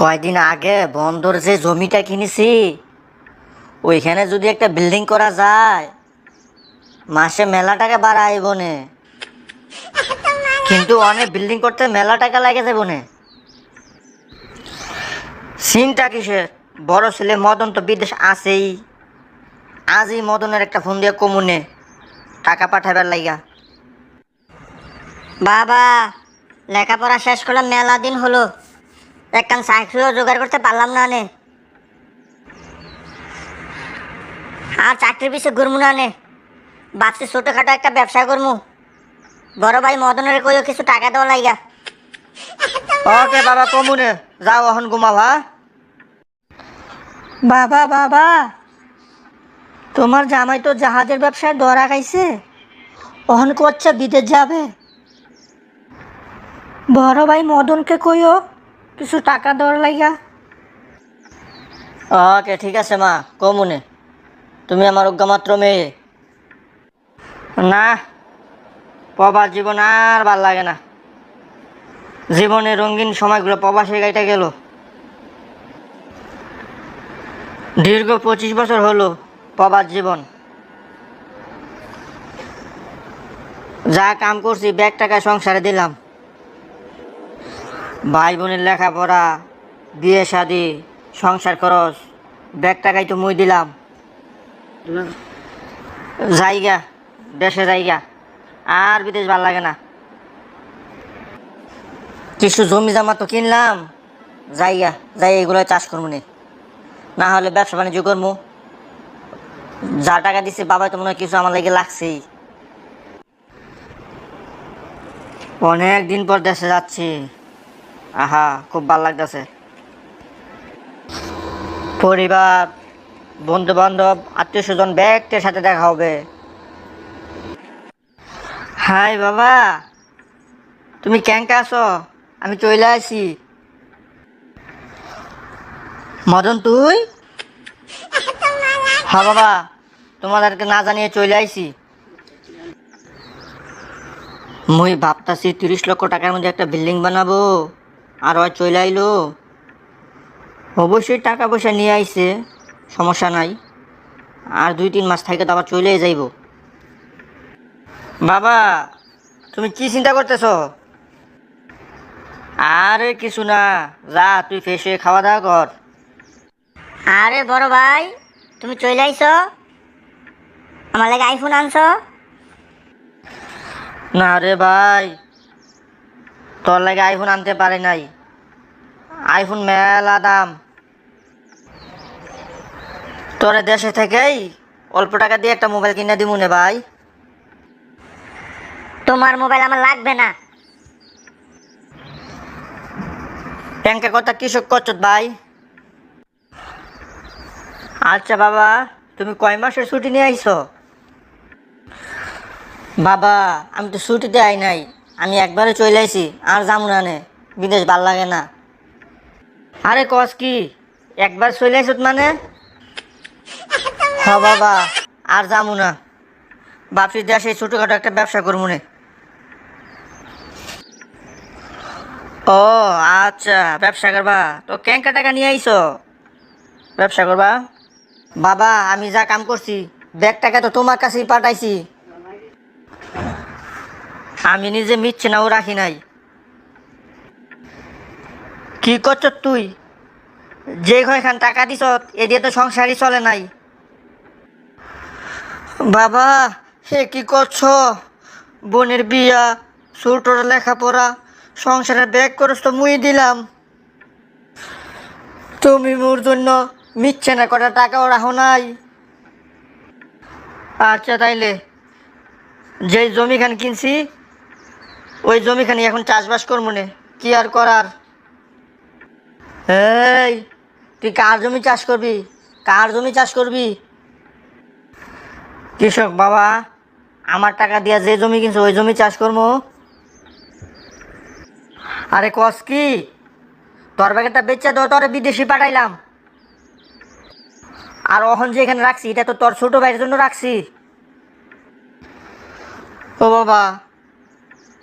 কয়দিন আগে বন্দর যে জমিটা কিনেছি, ওইখানে যদি একটা বিল্ডিং করা যায়, মাসে মেলা টাকা বাড়াইব নে কিন্তু অনেক বিল্ডিং করতে মেলা টাকা লাগে যাব নে সিনটা কিসের? বড় ছেলে মদন তো বিদেশ আছেই। আজই মদনের একটা ফোন দিয়ে কমুনে, টাকা পাঠাবার লাইগা। বাবা, লেখাপড়া শেষ করলাম মেলা দিন হলো। একখান চাকরিও জোগাড় করতে পারলাম না নে। আর চাকরির পিছিয়ে ঘুরমু না নে। ভাবছি ছোটোখাটো একটা ব্যবসা করমু। বড় ভাই মদনের কইও কিছু টাকা দেওয়া লাইগা ওকে বাবা কমুনে যাও এখন ঘুমাও হ্যাঁ বাবা বাবা! তোমার জামাই তো জাহাজের ব্যবসায় দরা খাইছে। ওহন করছে বিদেশ যাবে। বড় ভাই মদনকে কইও কিছু টাকা দেওয়ার লাইগা ওকে ঠিক আছে মা কমুনে তুমি আমার অজ্ঞামাত্র মেয়ে। না পবার জীবন আর ভালো লাগে না। জীবনে রঙিন সময়গুলো প্রবাসে গাইটা গেল। দীর্ঘ পঁচিশ বছর হলো প্রবাস জীবন। যা কাম করছি, ব্যাগ টাকা সংসারে দিলাম। ভাই বোনের লেখাপড়া, বিয়ে শাদি, সংসার খরচ, ব্যাগ টাকাই তো মুই দিলাম। জায়গা, দেশে জায়গা, আর বিদেশ ভালো লাগে না। কিছু জমি জামা তো কিনলাম যাইয়া যাই এগুলো চাষ করব নি। না হলে ব্যবসা বাণিজ্য করব। যা টাকা দিছে বাবা তো মনে হয় কিছু আমার লাগে লাগছেই। অনেক দিন পর দেশে যাচ্ছি। আহা, খুব ভালো লাগতেছে। পরিবার বন্ধু বান্ধব আত্মীয় স্বজন ব্যক্তির সাথে দেখা হবে। হাই বাবা, তুমি ক্যাঙ্কা আছো? আমি চলে আসি মদন, তুই? হ্যাঁ বাবা, তোমাদেরকে না জানিয়ে চলে আইছি। মুই ভাবতাছি তিরিশ লক্ষ টাকার মধ্যে একটা বিল্ডিং বানাবো। আর ওই চলে আইলো। অবশ্যই টাকা পয়সা নিয়ে আইছে সমস্যা নাই। আর দুই তিন মাস থেকে তো আবার চলে যাইব। বাবা তুমি কি চিন্তা করতেছ? আরে কিছু না যা তুই ফ্রেশ হয়ে খাওয়া দাওয়া কর। আরে বড় ভাই তুমি চলে আইছ? আমার লাগে আইফোন আনছ? না রে ভাই তোর লাগে আইফোন আনতে পারে নাই। আইফোন মেলা দাম। তোরে দেশে থেকেই অল্প টাকা দিয়ে একটা মোবাইল কিনে দিব নে ভাই। তোমার মোবাইল আমার লাগবে না। ব্যাংকের কথা কৃষক করছ ভাই? আচ্ছা বাবা তুমি কয় মাসের ছুটি নিয়ে আইছো? বাবা আমি তো ছুটিতে আই নাই। আমি একবারে চলে আইছি, আর যাব না নে। বিদেশ ভালো লাগে না। আরে কস কি, একবার চলে আইছত মানে? হ বাবা, আর যাব না। বাপসি দেশে ছোটোখাটো একটা ব্যবসা করব নে। ও আচ্ছা ব্যবসা করবা। তো ক্যাঙ্কা টাকা নিয়ে আইছো ব্যবসা করবা? বাবা, আমি যা কাম করছি, ব্যাগ টাকা তো তোমার কাছেই পাঠাইছি। আমি নিজে মিথ্যে নাও রাখি নাই। কি করছ তুই? যে কয়খান টাকা দিছ এ দিয়ে তো সংসারই চলে নাই। বাবা সে কি করছ? বোনের বিয়া, ছোটর লেখাপড়া, সংসারের ব্যাগ খরচ তো মুই দিলাম। তুমি মোর জন্য মিচ্ছে না কটা টাকাও রাখো নাই। আচ্ছা তাইলে যে জমিখান কিনছি ওই জমিখানি এখন চাষবাস করব নে। কি আর করার? এই, তুই কার জমি চাষ করবি? কার জমি চাষ করবি? কৃষক বাবা, আমার টাকা দিয়া যে জমি কিনছে, ওই জমি চাষ করব। আরে কস কি? তোর ব্যাগেরটা বেচা তো তোর বিদেশি পাঠাইলাম। আর অহন যে এখানে রাখছি, এটা তো তোর ছোট ভাইয়ের জন্য রাখছি। ও বাবা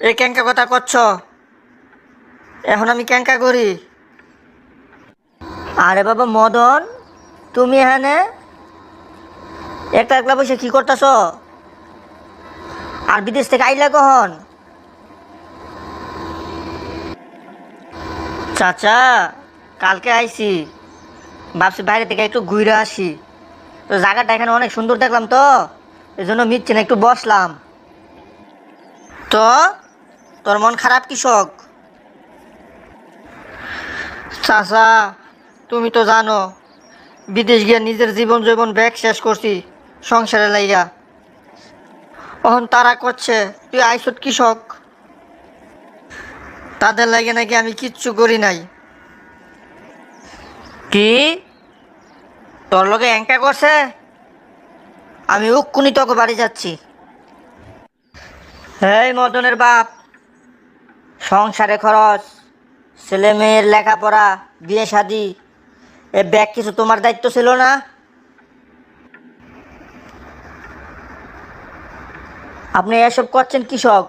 এ ক্যাঙ্কা কথা করছ? এখন আমি ক্যাঙ্কা করি। আরে বাবা মদন, তুমি এখানে? একটা একলা বসে কি করতেছ? আর বিদেশ থেকে আইলা কখন? চাচা, কালকে আইছি। ভাবছি বাইরে থেকে একটু ঘুরে আসি। তো জায়গাটা এখানে অনেক সুন্দর দেখলাম তো। এই জন্য মিটছে না একটু বসলাম। তো তোর মন খারাপ কৃষক চাচা তুমি তো জানো বিদেশ গিয়ে নিজের জীবন জীবন ব্যাগ শেষ করছি সংসারে লাইগা। এখন তারা করছে তুই আইসত কৃষক তাদের লাগে নাকি আমি কিচ্ছু করি নাই। কি? তোর লগে এঙ্কা করছে? আমি উক্ষুনি তোকে বাড়ি যাচ্ছি। এই মদনের বাপ সংসারে খরচ, ছেলে মেয়ের লেখাপড়া, বিয়ে শাদি, এ ব্যাগ কিছু তোমার দায়িত্ব ছিল না? আপনি এসব করছেন কৃষক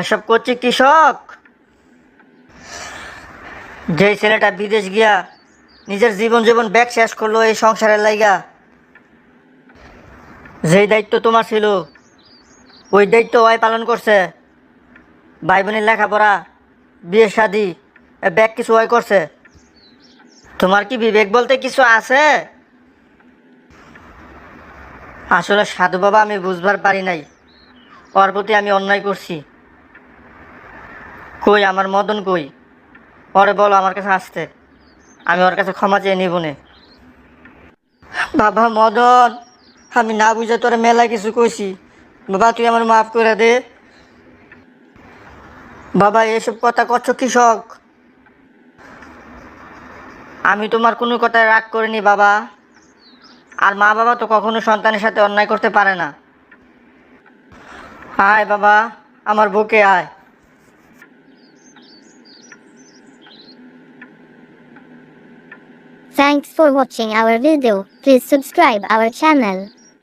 এসব করছে কৃষক যে ছেলেটা বিদেশ গিয়া নিজের জীবন জীবন ব্যাগ শেষ করল এই সংসারের লাইগা, যেই দায়িত্ব তোমার ছিল, ওই দায়িত্ব ওয়াই পালন করছে। ভাই বোনের লেখাপড়া, বিয়ে শাদি ব্যাগ কিছু ওই করছে। তোমার কি বিবেক বলতে কিছু আছে? আসলে সাধু বাবা আমি বুঝবার পারি নাই। ওর প্রতি আমি অন্যায় করছি। কই, আমার মদন কই? ওরে বলো আমার কাছে আসতে। আমি ওর কাছে ক্ষমা চেয়ে নিব নে। বাবা মদন, আমি না বুঝে তোরে মেলা কিছু কইছি। বাবা, তুই আমার মাফ করে দে। বাবা, এসব কথা করছ কৃষক আমি তোমার কোনো কথায় রাগ করিনি বাবা আর মা বাবা তো কখনো সন্তানের সাথে অন্যায় করতে পারে না আয় বাবা, আমার বুকে আয় Thanks for watching our video. Please subscribe our channel.